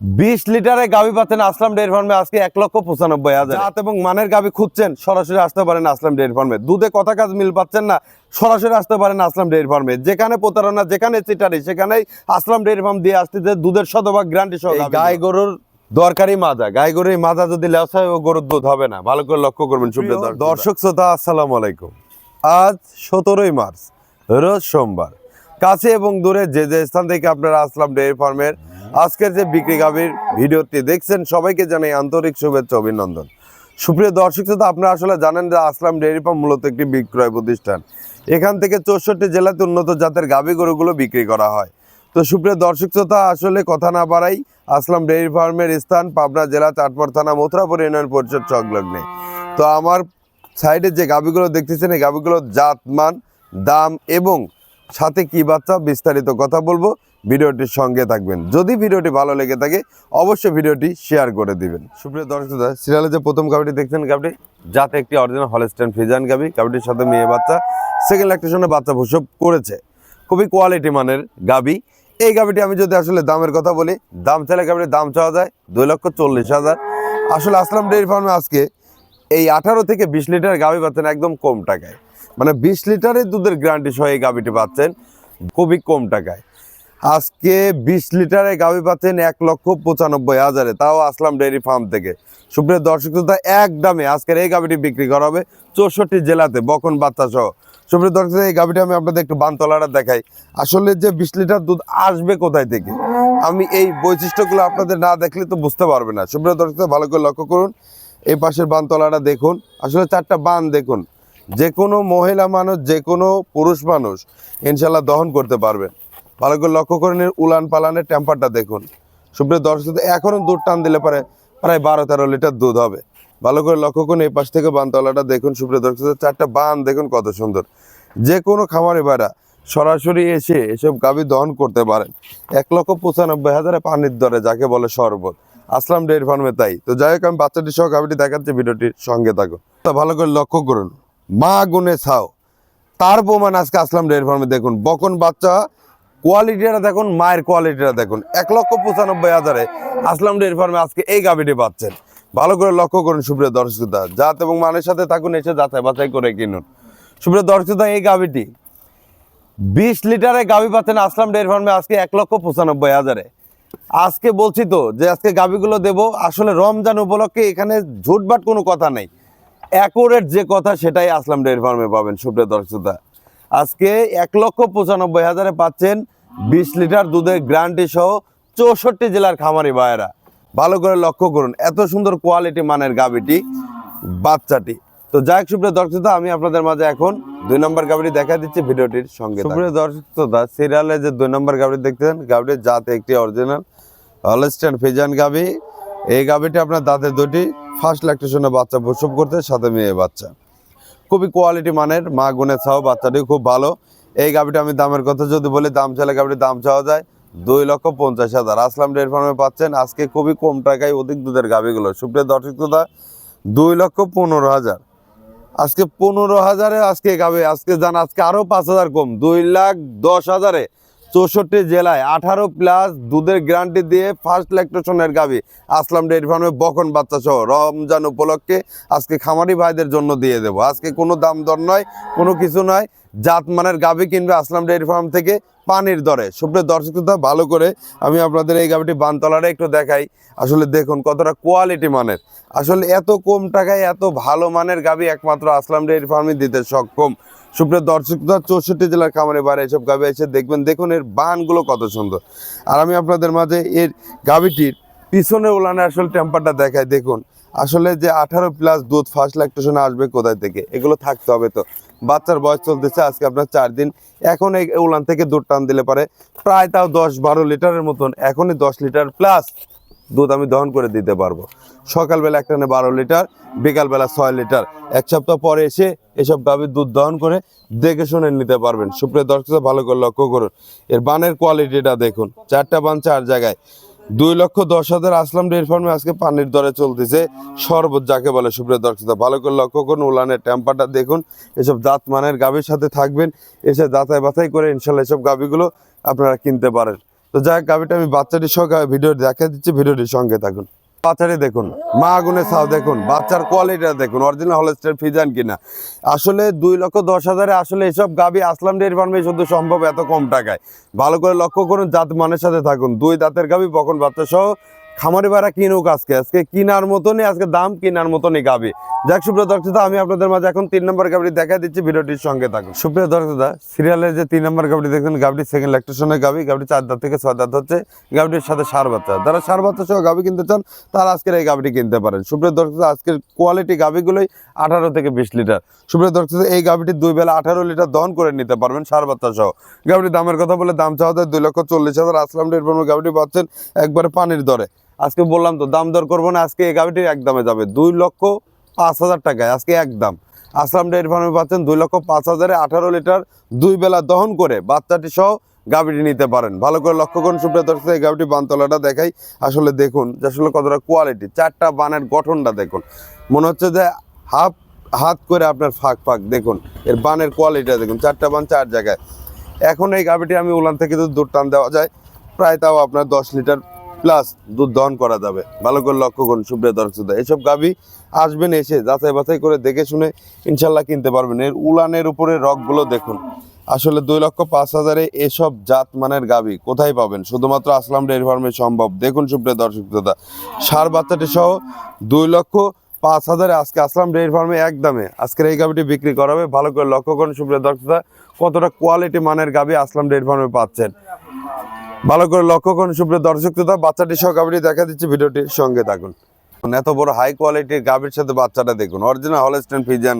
বিশ লিটারে গাভি পাচ্ছেন আসলাম ডেয়ারি ফার্মে আজকে এক লক্ষ পঁচানব্বই হাজার। জাত এবং মানের গাভি খুঁজছেন সরাসরি আসতে পারেন আসলাম ডেয়ারি ফার্মে। দুধে কথা কাজ মিল পাচ্ছেন না সরাসরি আসতে পারেন আসলাম ডেয়ারি ফার্মে। যেখানে প্রতারণা যেখানে চিটারি সেখানেই আসলাম ডেয়ারি ফার্ম দিয়ে আসতেছে দুধের শতভাগ গ্যারান্টি সহ গাই গরুর দরকারি মাজা। গাই গরুর মাজা যদি লেস হয় ও গরুর দুধ হবে না। ভালো করে লক্ষ্য করবেন সুপ্রিয় প্রিয় দর্শক শ্রোতা আসসালামু আলাইকুম। আজ সতেরোই মার্চ রোজ সোমবার। কাছে এবং দূরে যে যে স্থান থেকে আপনারা আসলাম ডেয়ারি ফার্মের আজকের যে বিক্রি গাভীর ভিডিওটি দেখছেন, সবাইকে জানাই আন্তরিক শুভেচ্ছা, অভিনন্দন। সুপ্রিয় দর্শক শ্রোতা, আপনারা আসলে জানেন যে আসলাম ডেয়ারি ফার্ম মূলত একটি বিক্রয় প্রতিষ্ঠান। এখান থেকে চৌষট্টি জেলাতে উন্নত জাতের গাভী গরুগুলো বিক্রি করা হয়। তো সুপ্রিয় দর্শক শ্রোতা, আসলে কথা না বাড়াই আসলাম ডেয়ারি ফার্মের স্থান, পাবনা জেলা চাটপর থানা, মথুরাপুর ইউনিয়ন পরিষদ সংলগ্নে। তো আমার সাইডে যে গাভীগুলো দেখতেছেন, এই গাভীগুলোর জাত মান দাম এবং সাথে কি বাচ্চা বিস্তারিত কথা বলব ভিডিওটির সঙ্গে থাকবেন। যদি ভিডিওটি ভালো লেগে থাকে অবশ্যই ভিডিওটি শেয়ার করে দিবেন। সুপ্রিয় দর্শক শ্রোতা, সিরিয়ালে যে প্রথম গাভীটি দেখছেন গাভীটি যাতে একটি অরিজিনাল হলস্টেন ফিজান গাভী গাভীটির সাথে মেয়ে বাচ্চা সেকেন্ড ল্যাকটেশনে বাচ্চা প্রসব করেছে। খুবই কোয়ালিটি মানের গাবি। এই গাবিটি আমি যদি আসলে দামের কথা বলি দাম চাইলে গাভীটির দাম চাওয়া যায় দুই লক্ষ চল্লিশ হাজার। আসলে আসলাম ডেয়ারি ফার্মে আজকে এই আঠারো থেকে বিশ লিটার গাভী পাচ্ছেন একদম কম টাকায়। মানে বিশ লিটারের দুধের গ্যারান্টি সহ এই গাভীটি পাচ্ছেন খুবই কম টাকায়। আজকে বিশ লিটারে গাভী পাচ্ছেন এক লক্ষ পঁচানব্বই হাজারে, তাও আসলাম ডেয়ারি ফার্ম থেকে। সুপ্রিয় দর্শক শ্রোতা, এক দামে আজকের এই গাভীটি বিক্রি করা হবে চৌষট্টি জেলাতে, বকন বাচ্চা সহ। সুপ্রিয় দর্শক এই গাভীটি আমি আপনাদের একটু বানতলাটা দেখাই। আসলে যে বিশ লিটার দুধ আসবে কোথায় থেকে? আমি এই বৈশিষ্ট্যগুলো আপনাদের না দেখলে তো বুঝতে পারবে না। সুপ্রিয় দর্শক ভালো করে লক্ষ্য করুন। এই পাশের বানতলাটা দেখুন। আসলে চারটা বান দেখুন। যে কোনো মহিলা মানুষ যে কোনো পুরুষ মানুষ ইনশাল্লাহ দহন করতে পারবেন ভালো করে লক্ষ্য করেন এর উলান পালানের টেম্পারটা দেখুন। সুপ্রিয় দর্শক এখনও দুধ টান দিলে পারে প্রায় বারো তেরো লিটার দুধ হবে। ভালো করে লক্ষ্য করুন, এই পাশ থেকে বানতলাটা দেখুন, সুপ্রিয় দর্শক, চারটা বান দেখুন কত সুন্দর। যে কোনো খামারে বাড়া সরাসরি এসে এসব গাভী দহন করতে পারেন। এক লক্ষ পঁচানব্বই হাজারে পানির দরে, যাকে বলে শরবত। আসলাম ডেয়ারি ফার্মে তাই। তো যাই হোক, আমি বাচ্চাটির সহ গাভীটি দেখাচ্ছি, ভিডিওটির সঙ্গে থাকো তা ভালো করে লক্ষ্য করুন। মা গুনে ছাও। তার প্রমাণ আজকে আসলাম ডেয়ারি ফার্মে, দেখুন, বকন বাচ্চা, কোয়ালিটিটা দেখুন, মায়ের কোয়ালিটিটা দেখুন। এক লক্ষ পঁচানব্বই হাজারে আসলাম ডেয়ারি ফার্মে, আজকে এই গাভীটি পাচ্ছেন। ভালো করে লক্ষ্য করুন সুপ্রিয় দর্শকতা, জাত এবং মানের সাথে থাকুন, এসে যাচাই বাছাই করে কিনুন। সুপ্রিয় দর্শকতা, এই গাভীটি বিশ লিটারে গাভী পাচ্ছেন, আসলাম ডেয়ারি ফার্মে, আজকে এক লক্ষ পঁচানব্বই হাজারে। আজকে বলছি তো যে আজকে গাভীগুলো দেবো, আসলে রমজান উপলক্ষে এখানে ঝুটবাট কোনো কথা নেই। অ্যাকুরেট যে কথা সেটাই আসলাম ডেয়ারি ফার্মে পাবেন, সুপ্রিয় দর্শকতা আজকে এক লক্ষ পঁচানব্বই হাজারে পাচ্ছেন বিশ লিটার দুধের গ্যারান্টি সহ চৌষট্টি জেলার খামারি ভাইয়েরা। ভালো করে লক্ষ্য করুন, এত সুন্দর কোয়ালিটি মানের গাভীটি, বাচ্চাটি। তো যাই সুপ্রিয় দর্শক আমি আপনাদের মাঝে এখন দুই নম্বর গাভীটি দেখা দিচ্ছি, ভিডিওটির সঙ্গে সুপ্রিয় দর্শক সিরিয়ালে যে দুই নম্বর গাভীটি দেখতেছেন, গাভীটির জাত একটি অরিজিনাল হলস্টেন ফিজান গাভী। এই গাভীটি আপনার দাঁতের দুটি ফার্স্ট ল্যাকটেশনে বাচ্চা প্রসব করতে সাথে মেয়ে বাচ্চা। খুবই কোয়ালিটি মানের মা গুণের ছাও বাচ্চাটি খুব ভালো। এই গাভীটা আমি দামের কথা যদি বলি দাম চাইলে গাভীটির দাম চাওয়া যায় দুই লক্ষ পঞ্চাশ হাজার। আসলাম ডেয়ারি ফার্মে পাচ্ছেন আজকে খুবই কম টাকায় অধিক দুধের গাভীগুলো। সুপ্রিয় দর্শক শ্রোতা, দুই লক্ষ পনেরো হাজার। আজকে পনেরো হাজারে আজকে গাবে আজকে যান আজকে আরও পাঁচ হাজার কম দুই লাখ দশ হাজারে। চৌষট্টি জেলায় আঠারো প্লাস দুধের গ্যারান্টি দিয়ে ফার্স্ট ল্যাকটেশনের গাবি। আসলাম ডেয়ারি ফার্মে বকন বাচ্চা সহ। রমজান উপলক্ষে আজকে খামারি ভাইদের জন্য দিয়ে দেব। আজকে কোনো দাম দর নয়, কোনো কিছু নয়। জাত মানের গাবি কিনবে আসলাম ডেয়ারি ফার্ম থেকে পানির দরে। সুপ্রিয় দর্শক ভালো করে আমি আপনাদের এই গাবিটি বানতলাটা একটু দেখাই। আসলে দেখুন কতটা কোয়ালিটি মানের। আসলে এত কম টাকায় এত ভালো মানের গাবি একমাত্র আসলাম ডেয়ারি ফার্মে দিতে সক্ষম। সুপ্রিয় দর্শক চৌষট্টি জেলার খামারে বারে এসব গাবি এসে দেখবেন, দেখুন এর বানগুলো কত সুন্দর। আর আমি আপনাদের মাঝে এর গাবিটির পিছনে ওলানে আসলে টেম্পারটা দেখাই, দেখুন। আসলে যে আঠারো প্লাস দুধ ফার্স্ট ল্যাকটেশনে আসবে কোথায় থেকে? এগুলো থাকতে হবে তো। বাচ্চার বয়স চলতেছে আজকে আপনার চার দিন। এখন এই উলান থেকে দুধ টান দিলে পারে প্রায় তাও দশ বারো লিটারের মতন। এখনই দশ লিটার প্লাস দুধ আমি দহন করে দিতে পারব। সকালবেলা একটা না বারো লিটার, বিকালবেলা ছয় লিটার। এক সপ্তাহ পরে এসে এসব গাভীর দুধ দহন করে দেখে শুনে নিতে পারবেন। সুপ্রিয় দর্শক, ভালো করে লক্ষ্য করুন। এর বানের কোয়ালিটিটা দেখুন। চারটা বান চার জায়গায়। দুই লক্ষ দশ হাজার আসলাম ডেয়ারি ফার্মে আজকে পানির দরে চলতেছে। শরবত যাকে বলে, সুপ্রিয় দর্শক, ভালো করে লক্ষ্য করুন, উলানের ট্যাম্পারটা দেখুন, এসব দাঁত মানের গাভীর সাথে থাকবেন, এসে দাঁতায় বাতাই করে ইনশাল্লাহ এসব গাভীগুলো আপনারা কিনতে পারেন। তো যাই গাভিটা আমি বাচ্চাটির সঙ্গে ভিডিও দেখা দিচ্ছি, ভিডিওটির সঙ্গে থাকুন। বাচ্চাটি দেখুন, মা আগুনে ছাও দেখুন, বাচ্চার কোয়ালিটিটা দেখুন অরিজিনাল হলেস্টার ফিজান কিনা। আসলে দুই লক্ষ দশ হাজারে আসলে এসব গাবি আসলাম ডেয়ারি ফার্মে শুধু সম্ভব এত কম টাকায়। ভালো করে লক্ষ্য করুন, জাত মানের সাথে থাকুন, দুই দাঁতের গাবি বকন বাচ্চা সহ খামারি ভাড়া কিনুক আজকে। আজকে কিনার মতনই, আজকে দাম কিনার মতনই গাবি। যাক, সুপ্রিয় দর্শক আমি আপনাদের মাঝে এখন তিন নম্বর গাবি দেখা দিচ্ছি, ভিডিওটির সঙ্গে থাকুন। সুপ্রিয় দর্শক সিরিয়ালের যে তিন নম্বর গাবি দেখছেন, গাবিটি সেকেন্ড ল্যাকটেশনের গাবি, গাবিটি চার দাঁত থেকে ছয় দাঁত হচ্ছে, গাবিটির সাথে সার বাচ্চা। যারা সার বাচ্চা সহ গাবি কিনতে চান, তারা আজকের এই গাবিটি কিনতে পারেন। সুপ্রিয় দর্শক আজকের কোয়ালিটি গাবিগুলোই আঠারো থেকে বিশ লিটার। সুপ্রিয় দর্শক এই গাবিটি দুই বেলা আঠারো লিটার দহন করে নিতে পারবেন সার বাচ্চা সহ। গাবিটির দামের কথা বলে দাম চাওয়া যায় দুই লক্ষ চল্লিশ হাজার। আসলাম ডেট গাবিটি পাচ্ছেন একবারে পানির দরে। আজকে বললাম তো, দাম দর করব না, আজকে এই গাভিটি একদমে যাবে দুই লক্ষ পাঁচ হাজার টাকায়, আজকে একদম আসলাম ডেয়ারি ফার্মে পাচ্ছেন দুই লক্ষ পাঁচ হাজারে আঠারো লিটার দুই বেলা দহন করে বাচ্চাটি সহ গাভিটি নিতে পারেন। ভালো করে লক্ষ্য করুন, সুপ্রিয় দর্শক, এই গাভিটি বানতলাটা দেখাই। আসলে দেখুন, যে আসলে কতটা কোয়ালিটি চারটা বানের গঠনটা দেখুন। মনে হচ্ছে যে হাফ হাত করে আপনার ফাঁক ফাঁক, দেখুন, এর বানের কোয়ালিটিটা দেখুন, চারটা বান চার জায়গায়। এখন এই গাভিটি আমি উলান থেকে যদি দুধ টান দেওয়া যায়, প্রায় তাও আপনার দশ লিটার প্লাস দুধ দহন করা যাবে। ভালো করে লক্ষ্য করুন সুপ্রিয় দর্শক এসব গাভি আসবেন এসে যাচাই বাছাই করে দেখে শুনে ইনশাল্লাহ কিনতে পারবেন। এর উলানের উপরে রকগুলো দেখুন। আসলে দুই লক্ষ পাঁচ হাজারে এসব জাত মানের গাভি কোথায় পাবেন? শুধুমাত্র আসলাম ডেয়ারি ফার্মে সম্ভব। দেখুন সুপ্রিয় দর্শক দাদা সার বাচ্চাটি সহ দুই লক্ষ পাঁচ হাজারে আজকে আসলাম ডেয়ারি ফার্মে এক দামে আজকের এই গাভিটি বিক্রি করা হবে। ভালো করে লক্ষ্য করুন সুপ্রিয় দর্শক দাদা, কতটা কোয়ালিটি মানের গাভি আসলাম ডেয়ারি ফার্মে পাচ্ছেন। ভালো করে লক্ষ্য করুন সুপ্রিয় দর্শক শ্রোতা বাচ্চাটি সহ গাভীটি দেখা দিচ্ছে ভিডিওটির সঙ্গে থাকুন। এত বড় হাই কোয়ালিটির গাভীর সাথে বাচ্চাটা দেখুন। অরিজিনাল হলস্টেন ফিজিয়ান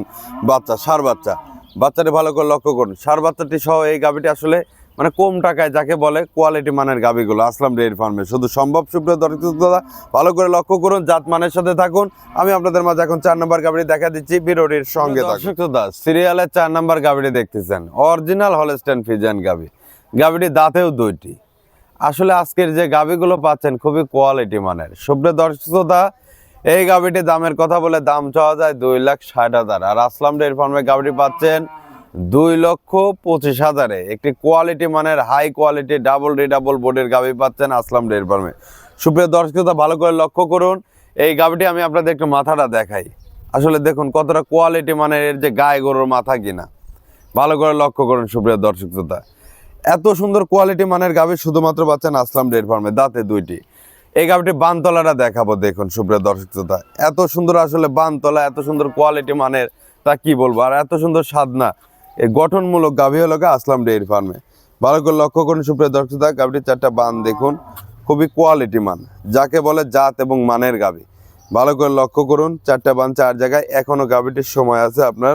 বাচ্চা সার বাচ্চা। বাচ্চাটি ভালো করে লক্ষ্য করুন। সার বাচ্চাটি সহ এই গাভীটি আসলে মানে কম টাকায় যাকে বলে কোয়ালিটি মানের গাভীগুলো আসলাম ডেয়ারি ফার্মে শুধু সম্ভব সুপ্রিয় দর্শক শ্রোতা ভালো করে লক্ষ্য করুন জাত মানের সাথে থাকুন। আমি আপনাদের মাঝে এখন চার নম্বর গাভীটি দেখা দিচ্ছি ভিডিওটির সঙ্গে দর্শক শ্রোতা সিরিয়ালের চার নম্বর গাভীটি দেখতেছেন। অরিজিনাল হলস্টেন ফিজিয়ান গাভী। গাভীটি দাঁতেও দুইটি। আসলে আজকের যে গাবিগুলো পাচ্ছেন খুবই কোয়ালিটি মানের। সুপ্রিয় দর্শকতা এই গাবিটির দামের কথা বলে দাম চাওয়া যায় দুই লাখ ষাট হাজার। আর আসলাম ডেয়ারি ফার্মে গাবিটি পাচ্ছেন দুই লক্ষ পঁচিশ হাজারে। একটি কোয়ালিটি মানের হাই কোয়ালিটি ডাবল রিডাবল বোর্ডের গাবি পাচ্ছেন আসলাম ডেয়ারি ফার্মে। সুপ্রিয় দর্শকতা ভালো করে লক্ষ্য করুন, এই গাবিটি আমি আপনাদের একটু মাথাটা দেখাই। আসলে দেখুন কতটা কোয়ালিটি মানের এর যে গায়ে গরুর মাথা কিনা। ভালো করে লক্ষ্য করুন, সুপ্রিয় দর্শক শ্রোতা। এত সুন্দর কোয়ালিটি মানের গাভী শুধুমাত্র পাচ্ছেন আসলাম ডেয়ারি ফার্মে দাঁতে দুইটি। এই গাভীটি বানতলাটা দেখাবো, দেখুন সুপ্রিয় দর্শক শ্রোতা। এত সুন্দর আসলে বানতলা, এত সুন্দর কোয়ালিটি মানের, তা কি বলব? আর এত সুন্দর সাধনা এই গঠনমূলক গাভী হলো আসলাম ডেয়ারি ফার্মে ভালো করে লক্ষ্য করুন সুপ্রিয় দর্শক শ্রোতা, গাভীটির চারটা বান দেখুন, খুবই কোয়ালিটি মান। যাকে বলে জাত এবং মানের গাভী। ভালো করে লক্ষ্য করুন, চারটা বান চার জায়গায় এখনও গাভীটির সময় আছে আপনার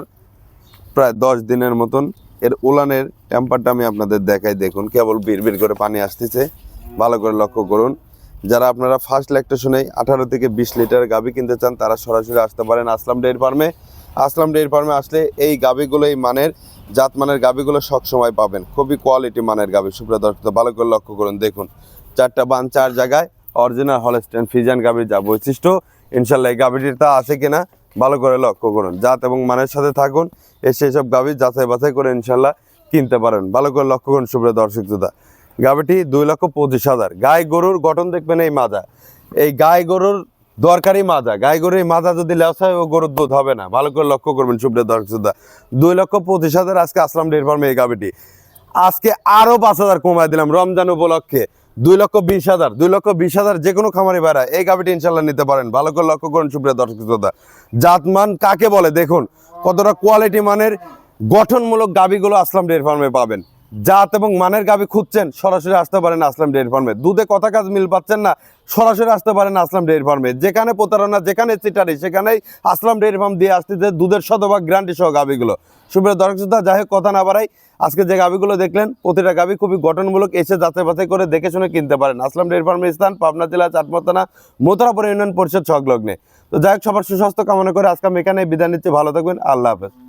প্রায় দশ দিনের মতন। এর উলানের টেম্পারটা আমি আপনাদের দেখাই। দেখুন, কেবল বিড় করে পানি আসতেছে। ভালো করে লক্ষ্য করুন। যারা আপনারা ফার্স্ট ল্যাকটেশনে আঠারো থেকে বিশ লিটার গাভি কিনতে চান, তারা সরাসরি আসতে পারেন আসলাম ডেয়ারি ফার্মে। আসলাম ডেয়ারি ফার্মে আসলে এই গাভিগুলো, এই মানের জাত মানের গাভিগুলো সবসময় পাবেন। খুবই কোয়ালিটি মানের গাভি। সুপ্রিয় দর্শক ভালো করে লক্ষ্য করুন। দেখুন, চারটা বান চার জায়গায় অরিজিনাল হলস্টেন ফিজান গাভির যা বৈশিষ্ট্য, ইনশাল্লাহ এই গাভিটির তা আছে কিনা ভালো করে লক্ষ্য করুন। জাত এবং মানের সাথে থাকুন। এসে এসব গাভি যাচাই বাছাই করে ইনশাল্লাহ কিনতে পারেন। ভালো করে লক্ষ্য করুন সুপ্রিয় দর্শক শ্রোতা। গাভিটি দুই লক্ষ পঁচিশ হাজার। গাই গরুর গঠন দেখবেন এই মাজা। এই গাই গরুর দরকারি মাজা। গাই গরুর এই মাজা যদি লেস হয়, ও গরুর দুধ হবে না। ভালো করে লক্ষ্য করবেন সুপ্রিয় দর্শক শ্রোতা। দুই লক্ষ পঁচিশ হাজার আজকে আসলাম ডেয়ারি ফার্মে এই গাভিটি। আজকে আরও পাঁচ হাজার কমায় দিলাম রমজান উপলক্ষে। দুই লক্ষ বিশ হাজার, দুই লক্ষ বিশ হাজার যে কোনো খামারি ভাড়া এই গাভিটি ইনশাল্লাহ নিতে পারেন। ভালো করে লক্ষ্য করুন, সুপ্রিয় দর্শক শ্রোতা। জাতমান কাকে বলে? দেখুন, কতটা কোয়ালিটি মানের গঠনমূলক গাভিগুলো আসলাম ডেয়ারি ফার্মে পাবেন। জাত এবং মানের গাভি খুঁজছেন, সরাসরি আসতে পারেন আসলাম ডেয়ারি ফার্মে। দুধে কথা কাজ মিল পাচ্ছেন না, সরাসরি আসতে পারেন আসলাম ডেয়ারি ফার্মে। যেখানে প্রতারণা, যেখানে চিটারি, সেখানেই আসলাম ডেয়ারি ফার্ম দিয়ে আসতেছে দুধের শতভাগ গ্যারান্টি সহ গাভিগুলো। সুপ্রিয় দর্শক যাই হোক, কথা না বাড়াই, আজকে যে গাভিগুলো দেখলেন, প্রতিটা গাভি খুবই গঠনমূলক, এসে যাচাই বাছাই করে দেখে শুনে কিনতে পারেন। আসলাম ডেয়ারি ফার্মের স্থান, পাবনা জেলা, চাটমতানা মোতরাপুর ইউনিয়ন পরিষদ সংলগ্নে। তো যাই হোক, সবার সুস্বাস্থ্য কামনা করে আজকে আমি এখানে বিদায় নিচ্ছি। ভালো থাকবেন, আল্লাহ হাফেজ।